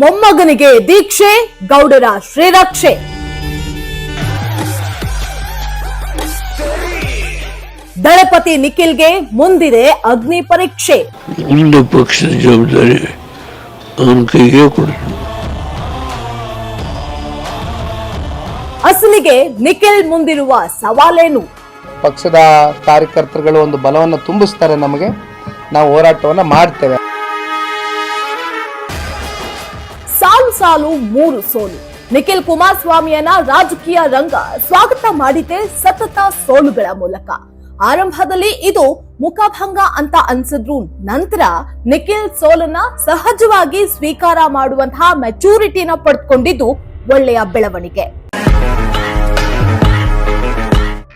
ಮೊಮ್ಮಗನಿಗೆ ದೀಕ್ಷೆ ಗೌಡರ ಶ್ರೀರಕ್ಷೆ. ದಳಪತಿ ನಿಖಿಲ್ಗೆ ಮುಂದಿದೆ ಅಗ್ನಿ ಪರೀಕ್ಷೆ. ಒಂದು ಪಕ್ಷದ ಜವಾಬ್ದಾರಿ ಅವನ ಕೈಗೆ ಅಸಲಿಗೆ ನಿಖಿಲ್ ಮುಂದಿರುವ ಸವಾಲೇನು? ಪಕ್ಷದ ಕಾರ್ಯಕರ್ತರುಗಳು ಒಂದು ಬಲವನ್ನು ತುಂಬಿಸ್ತಾರೆ ನಮಗೆ. ನಾವು ಹೋರಾಟವನ್ನು ಮಾಡ್ತೇವೆ. ಸಾಲು, ಮೂರು ಸೋಲು. ನಿಖಿಲ್ ಕುಮಾರಸ್ವಾಮಿಯನ್ನ ರಾಜಕೀಯ ರಂಗ ಸ್ವಾಗತ ಮಾಡಿದೆ ಸತತ ಸೋಲುಗಳ ಮೂಲಕ. ಆರಂಭದಲ್ಲಿ ಇದು ಮುಖಭಂಗ ಅಂತ ಅನ್ಸಿದ್ರು ನಂತರ ನಿಖಿಲ್ ಸೋಲನ್ನ ಸಹಜವಾಗಿ ಸ್ವೀಕಾರ ಮಾಡುವಂತಹ ಮೆಚೂರಿಟಿನ ಪಡೆದುಕೊಂಡಿದ್ದು ಒಳ್ಳೆಯ ಬೆಳವಣಿಗೆ.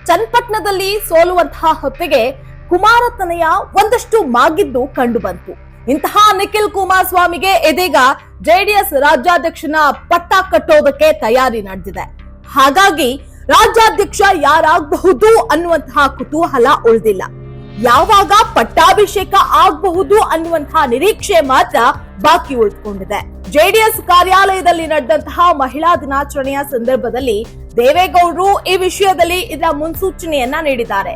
ಚನ್ನಪಟ್ಟಣದಲ್ಲಿ ಸೋಲುವಂತಹ ಹೊತ್ತಿಗೆ ಕುಮಾರತನಯ ಒಂದಷ್ಟು ಮಾಗಿದ್ದು ಕಂಡುಬಂತು ಇಂತಹ ನಿಖಿಲ್ ಕುಮಾರಸ್ವಾಮಿಗೆ ಇದೀಗ ಜೆಡಿಎಸ್ ರಾಜ್ಯಾಧ್ಯಕ್ಷನ ಪಟ್ಟ ಕಟ್ಟೋದಕ್ಕೆ ತಯಾರಿ ನಡೆದಿದೆ. ಹಾಗಾಗಿ ರಾಜ್ಯಾಧ್ಯಕ್ಷ ಯಾರಾಗಬಹುದು ಅನ್ನುವಂತಹ ಕುತೂಹಲ ಉಳಿದಿಲ್ಲ. ಯಾವಾಗ ಪಟ್ಟಾಭಿಷೇಕ ಆಗಬಹುದು ಅನ್ನುವಂತಹ ನಿರೀಕ್ಷೆ ಮಾತ್ರ ಬಾಕಿ ಉಳಿದುಕೊಂಡಿದೆ. ಜೆಡಿಎಸ್ ಕಾರ್ಯಾಲಯದಲ್ಲಿ ನಡೆದಂತಹ ಮಹಿಳಾ ದಿನಾಚರಣೆಯ ಸಂದರ್ಭದಲ್ಲಿ ದೇವೇಗೌಡರು ಈ ವಿಷಯದಲ್ಲಿ ಇದರ ಮುನ್ಸೂಚನೆಯನ್ನ ನೀಡಿದ್ದಾರೆ.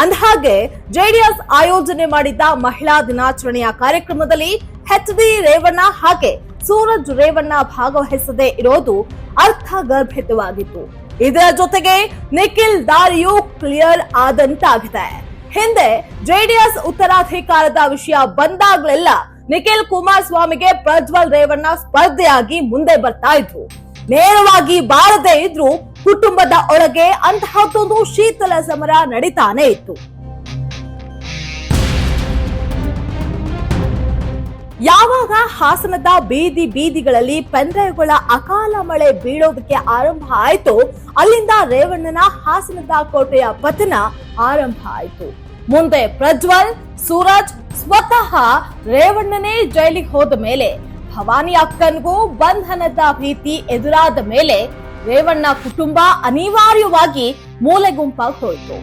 ಅಂದಹಾಗೆ ಜೆಡಿಎಸ್ ಆಯೋಜನೆ ಮಾಡಿದ್ದ ಮಹಿಳಾ ದಿನಾಚರಣೆಯ ಕಾರ್ಯಕ್ರಮದಲ್ಲಿ ಹೆಚ್ ಡಿ ರೇವಣ್ಣ ಹಾಗೆ ಸೂರಜ್ ರೇವಣ್ಣ ಭಾಗವಹಿಸದೇ ಇರೋದು ಅರ್ಥಗರ್ಭಿತವಾಗಿತ್ತು. ಇದರ ಜೊತೆಗೆ ನಿಖಿಲ್ ದಾರಿಯು ಕ್ಲಿಯರ್ ಆದಂತಾಗಿದೆ. ಹಿಂದೆ ಜೆಡಿಎಸ್ ಉತ್ತರಾಧಿಕಾರದ ವಿಷಯ ಬಂದಾಗಲೆಲ್ಲ ನಿಖಿಲ್ ಕುಮಾರಸ್ವಾಮಿಗೆ ಪ್ರಜ್ವಲ್ ರೇವಣ್ಣ ಸ್ಪರ್ಧೆಯಾಗಿ ಮುಂದೆ ಬರ್ತಾ ಇದ್ರು. ನೇರವಾಗಿ ಬಾರದೇ ಇದ್ರೂ ಕುಟುಂಬದ ಒಳಗೆ ಅಂತಹದ್ದೊಂದು ಶೀತಲ ಸಮರ ನಡೀತಾನೆ ಇತ್ತು. ಯಾವಾಗ ಹಾಸನದ ಬೀದಿ ಬೀದಿಗಳಲ್ಲಿ ಪೆನ್ಡ್ರೈವ್ಗಳ ಅಕಾಲ ಮಳೆ ಬೀಳೋದಕ್ಕೆ ಆರಂಭ ಆಯಿತು, ಅಲ್ಲಿಂದ ರೇವಣ್ಣನ ಹಾಸನದ ಕೋಟೆಯ ಪತನ ಆರಂಭ ಆಯಿತು. ಮುಂದೆ ಪ್ರಜ್ವಲ್, ಸೂರಜ್, ಸ್ವತಃ ರೇವಣ್ಣನೇ ಜೈಲಿಗೆ ಹೋದ ಮೇಲೆ ಭವಾನಿ ಅಕ್ಕನ್ಗೂ ಬಂಧನದ ಭೀತಿ ಎದುರಾದ ಮೇಲೆ ರೇವಣ್ಣ ಕುಟುಂಬ ಅನಿವಾರ್ಯವಾಗಿ ಮೂಲೆ ಗುಂಪಾಗಿ ಹೋಯಿತು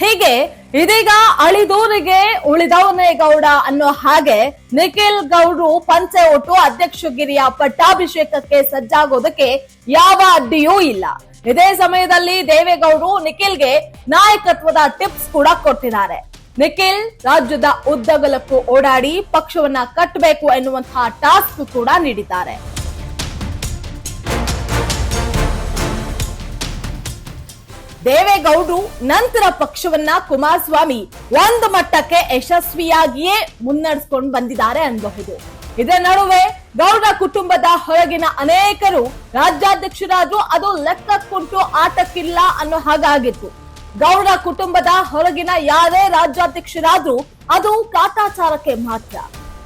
ಹೀಗೆ ಇದೀಗ ಅಳಿದೂರಿಗೆ ಉಳಿದವನೇ ಗೌಡ ಅನ್ನೋ ಹಾಗೆ ನಿಖಿಲ್ ಗೌಡ್ರು ಪಂಚೆ ಒಟ್ಟು ಅಧ್ಯಕ್ಷಗಿರಿಯ ಪಟ್ಟಾಭಿಷೇಕಕ್ಕೆ ಸಜ್ಜಾಗೋದಕ್ಕೆ ಯಾವ ಅಡ್ಡಿಯೂ ಇಲ್ಲ. ಇದೇ ಸಮಯದಲ್ಲಿ ದೇವೇಗೌಡರು ನಿಖಿಲ್ಗೆ ನಾಯಕತ್ವದ ಟಿಪ್ಸ್ ಕೂಡ ಕೊಟ್ಟಿದ್ದಾರೆ. ನಿಖಿಲ್ ರಾಜ್ಯದ ಉದ್ದಗಲಕ್ಕೂ ಓಡಾಡಿ ಪಕ್ಷವನ್ನ ಕಟ್ಟಬೇಕು ಎನ್ನುವಂತಹ ಟಾಸ್ಕ್ ಕೂಡ ನೀಡಿದ್ದಾರೆ. ದೇವೇಗೌಡರು ನಂತರ ಪಕ್ಷವನ್ನ ಕುಮಾರಸ್ವಾಮಿ ಒಂದು ಮಟ್ಟಕ್ಕೆ ಯಶಸ್ವಿಯಾಗಿಯೇ ಮುನ್ನಡೆಸ್ಕೊಂಡು ಬಂದಿದ್ದಾರೆ ಅನ್ನಬಹುದು. ಇದರ ನಡುವೆ ಗೌಡ ಕುಟುಂಬದ ಹೊರಗಿನ ಅನೇಕರು ರಾಜ್ಯಾಧ್ಯಕ್ಷರಾದ್ರು ಅದು ಲೆಕ್ಕಕ್ಕುಂಟು ಆಟಕ್ಕಿಲ್ಲ ಅನ್ನೋ ಹಾಗಾಗಿತ್ತು. ಗೌಡ ಕುಟುಂಬದ ಹೊರಗಿನ ಯಾರೇ ರಾಜ್ಯಾಧ್ಯಕ್ಷರಾದ್ರೂ ಅದು ಕಾಟಾಚಾರಕ್ಕೆ ಮಾತ್ರ.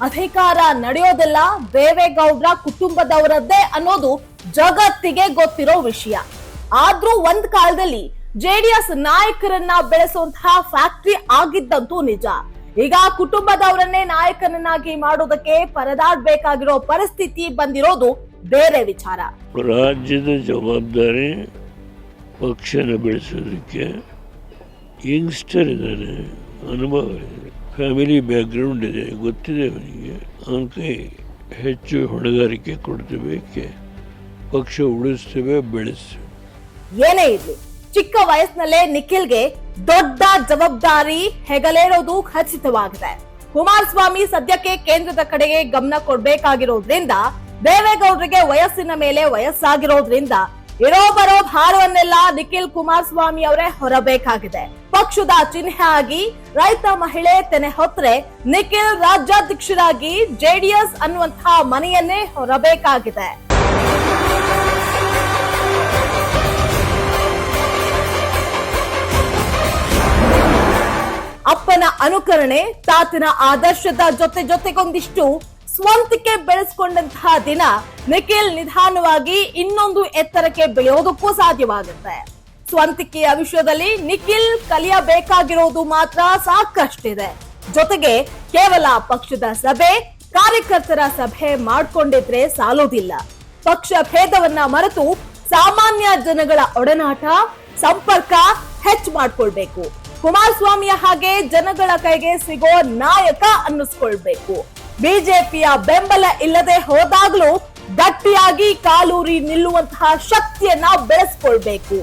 ಅಧಿಕಾರ ನಡೆಯೋದೆಲ್ಲ ದೇವೇಗೌಡರ ಕುಟುಂಬದವರದ್ದೇ ಅನ್ನೋದು ಜಗತ್ತಿಗೆ ಗೊತ್ತಿರೋ ವಿಷಯ. ಆದ್ರೂ ಒಂದ್ ಕಾಲದಲ್ಲಿ ಜೆಡಿಎಸ್ ನಾಯಕರನ್ನ ಬೆಳೆಸುವಂತಹ ಫ್ಯಾಕ್ಟ್ರಿ ಆಗಿದ್ದಂತೂ ನಿಜ. ಈಗ ಕುಟುಂಬದವರನ್ನೇ ನಾಯಕನನ್ನಾಗಿ ಮಾಡೋದಕ್ಕೆ ಪರದಾಡ್ಬೇಕಾಗಿರೋ ಪರಿಸ್ಥಿತಿ ಬಂದಿರೋದು ಬೇರೆ ವಿಚಾರ. ರಾಜ್ಯದ ಜವಾಬ್ದಾರಿ ಪಕ್ಷನ ಬೆಳೆಸೋದಕ್ಕೆ ಯಂಗ್ಸ್ಟರ್ ಇದ್ದಾರೆ ಅನುಭವ ಇದೆ. ಫ್ಯಾಮಿಲಿ ಬ್ಯಾಕ್ಗ್ರೌಂಡ್ ಇದೆ ಗೊತ್ತಿದೆ ಅವನಿಗೆ. ಅವನ ಕೈ ಹೆಚ್ಚು ಹೊಣೆಗಾರಿಕೆ ಕೊಡ್ತೇವೆ ಪಕ್ಷ ಉಳಿಸ್ತೇವೆ ಬೆಳೆಸ್ತೇವೆ. ಏನೇ ಇರಲಿ ಚಿಕ್ಕ ವಯಸ್ಸಿನಲ್ಲೇ ನಿಖಿಲ್ಗೆ ದೊಡ್ಡ ಜವಾಬ್ದಾರಿ ಹೆಗಲೇರೋದು ಖಚಿತವಾಗಿದೆ. ಕುಮಾರಸ್ವಾಮಿ ಸದ್ಯಕ್ಕೆ ಕೇಂದ್ರದ ಕಡೆಗೆ ಗಮನ ಕೊಡ್ಬೇಕಾಗಿರೋದ್ರಿಂದ, ದೇವೇಗೌಡರಿಗೆ ವಯಸ್ಸಿನ ಮೇಲೆ ವಯಸ್ಸಾಗಿರೋದ್ರಿಂದ ಇರೋ ಬರೋ ಭಾರವನ್ನೆಲ್ಲ ನಿಖಿಲ್ ಕುಮಾರಸ್ವಾಮಿ ಅವರೇ ಹೊರಬೇಕಾಗಿದೆ. ಪಕ್ಷದ ಚಿಹ್ನೆ ಆಗಿ ರೈತ ಮಹಿಳೆ ತೆನೆ ಹೊತ್ತರೆ ನಿಖಿಲ್ ರಾಜ್ಯಾಧ್ಯಕ್ಷರಾಗಿ ಜೆಡಿಎಸ್ ಅನ್ನುವಂತಹ ಮನೆಯನ್ನೇ ಹೊರಬೇಕಾಗಿದೆ. ಅನುಕರಣೆ ತಾತನ ಆದರ್ಶದ ಜೊತೆ ಜೊತೆಗೊಂದಿಷ್ಟು ಸ್ವಂತಿಕೆ ಬೆಳೆಸ್ಕೊಂಡಂತಹ ದಿನ ನಿಖಿಲ್ ನಿಧಾನವಾಗಿ ಇನ್ನೊಂದು ಎತ್ತರಕ್ಕೆ ಬೆಳೆಯೋದಕ್ಕೂ ಸಾಧ್ಯವಾಗುತ್ತೆ. ಸ್ವಂತಿಕೆಯ ವಿಷಯದಲ್ಲಿ ನಿಖಿಲ್ ಕಲಿಯಬೇಕಾಗಿರೋದು ಮಾತ್ರ ಸಾಕಷ್ಟಿದೆ. ಜೊತೆಗೆ ಕೇವಲ ಪಕ್ಷದ ಸಭೆ, ಕಾರ್ಯಕರ್ತರ ಸಭೆ ಮಾಡಿಕೊಂಡಿದ್ರೆ ಸಾಲೋದಿಲ್ಲ. ಪಕ್ಷ ಭೇದವನ್ನ ಮರೆತು ಸಾಮಾನ್ಯ ಜನಗಳ ಒಡನಾಟ, ಸಂಪರ್ಕ ಹೆಚ್ಚು ಮಾಡ್ಕೊಳ್ಬೇಕು. ಕುಮಾರಸ್ವಾಮಿಯ ಹಾಗೆ ಜನಗಳ ಕೈಗೆ ಸಿಗೋ ನಾಯಕ ಅನ್ನಿಸ್ಕೊಳ್ಬೇಕು. ಬಿಜೆಪಿಯ ಬೆಂಬಲ ಇಲ್ಲದೆ ಹೋದಾಗ್ಲೂ ಗಟ್ಟಿಯಾಗಿ ಕಾಲೂರಿ ನಿಲ್ಲುವಂತಹ ಶಕ್ತಿಯನ್ನ ಬೆಳೆಸ್ಕೊಳ್ಬೇಕು.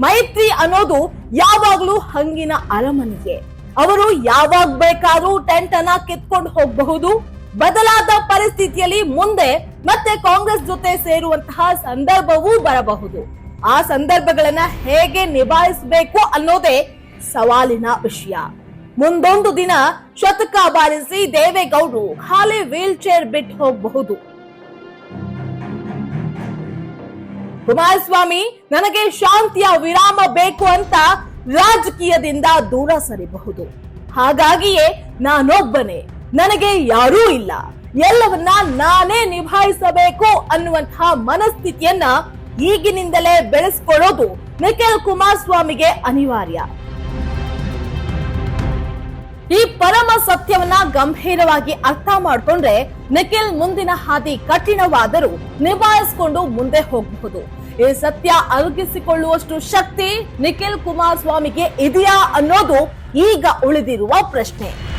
ಮೈತ್ರಿ ಅನ್ನೋದು ಯಾವಾಗ್ಲೂ ಹಂಗಿನ ಅರಮನೆಗೆ ಅವರು ಯಾವಾಗ ಬೇಕಾದ್ರೂ ಟೆಂಟ್ ಅನ್ನ ಕಿತ್ಕೊಂಡು ಹೋಗಬಹುದು. ಬದಲಾದ ಪರಿಸ್ಥಿತಿಯಲ್ಲಿ ಮುಂದೆ ಮತ್ತೆ ಕಾಂಗ್ರೆಸ್ ಜೊತೆ ಸೇರುವಂತಹ ಸಂದರ್ಭವೂ ಬರಬಹುದು. ಆ ಸಂದರ್ಭಗಳನ್ನ ಹೇಗೆ ನಿಭಾಯಿಸಬೇಕು ಅನ್ನೋದೇ ಸವಾಲಿನ ವಿಷಯ. ಮುಂದೊಂದು ದಿನ ಶತಕ ಬಾರಿಸಿ ದೇವೇಗೌಡರು ಖಾಲಿ ವೀಲ್ ಚೇರ್ ಬಿಟ್ಟು ಹೋಗಬಹುದು. ಕುಮಾರಸ್ವಾಮಿ, ನನಗೆ ಶಾಂತಿಯ ವಿರಾಮ ಬೇಕು ಅಂತ ರಾಜಕೀಯದಿಂದ ದೂರ ಸರಿಬಹುದು. ಹಾಗಾಗಿಯೇ ನಾನೊಬ್ಬನೇ, ನನಗೆ ಯಾರೂ ಇಲ್ಲ. ಎಲ್ಲವನ್ನ ನಾನೇ ನಿಭಾಯಿಸಬೇಕು ಅನ್ನುವಂತಹ ಮನಸ್ಥಿತಿಯನ್ನ ಈಗಿನಿಂದಲೇ ಬೆಳೆಸ್ಕೊಳ್ಳೋದು ನಿಖಿಲ್ ಕುಮಾರಸ್ವಾಮಿಗೆ ಅನಿವಾರ್ಯ. ಈ ಪರಮ ಸತ್ಯವನ್ನ ಗಂಭೀರವಾಗಿ ಅರ್ಥ ಮಾಡ್ಕೊಂಡ್ರೆ ನಿಖಿಲ್ ಮುಂದಿನ ಹಾದಿ ಕಠಿಣವಾದರೂ ನಿಭಾಯಿಸಿಕೊಂಡು ಮುಂದೆ ಹೋಗಬಹುದು. ಈ ಸತ್ಯ ಅರಗಿಸಿಕೊಳ್ಳುವಷ್ಟು ಶಕ್ತಿ ನಿಖಿಲ್ ಕುಮಾರಸ್ವಾಮಿಗೆ ಇದೆಯಾ ಅನ್ನೋದು ಈಗ ಉಳಿದಿರುವ ಪ್ರಶ್ನೆ.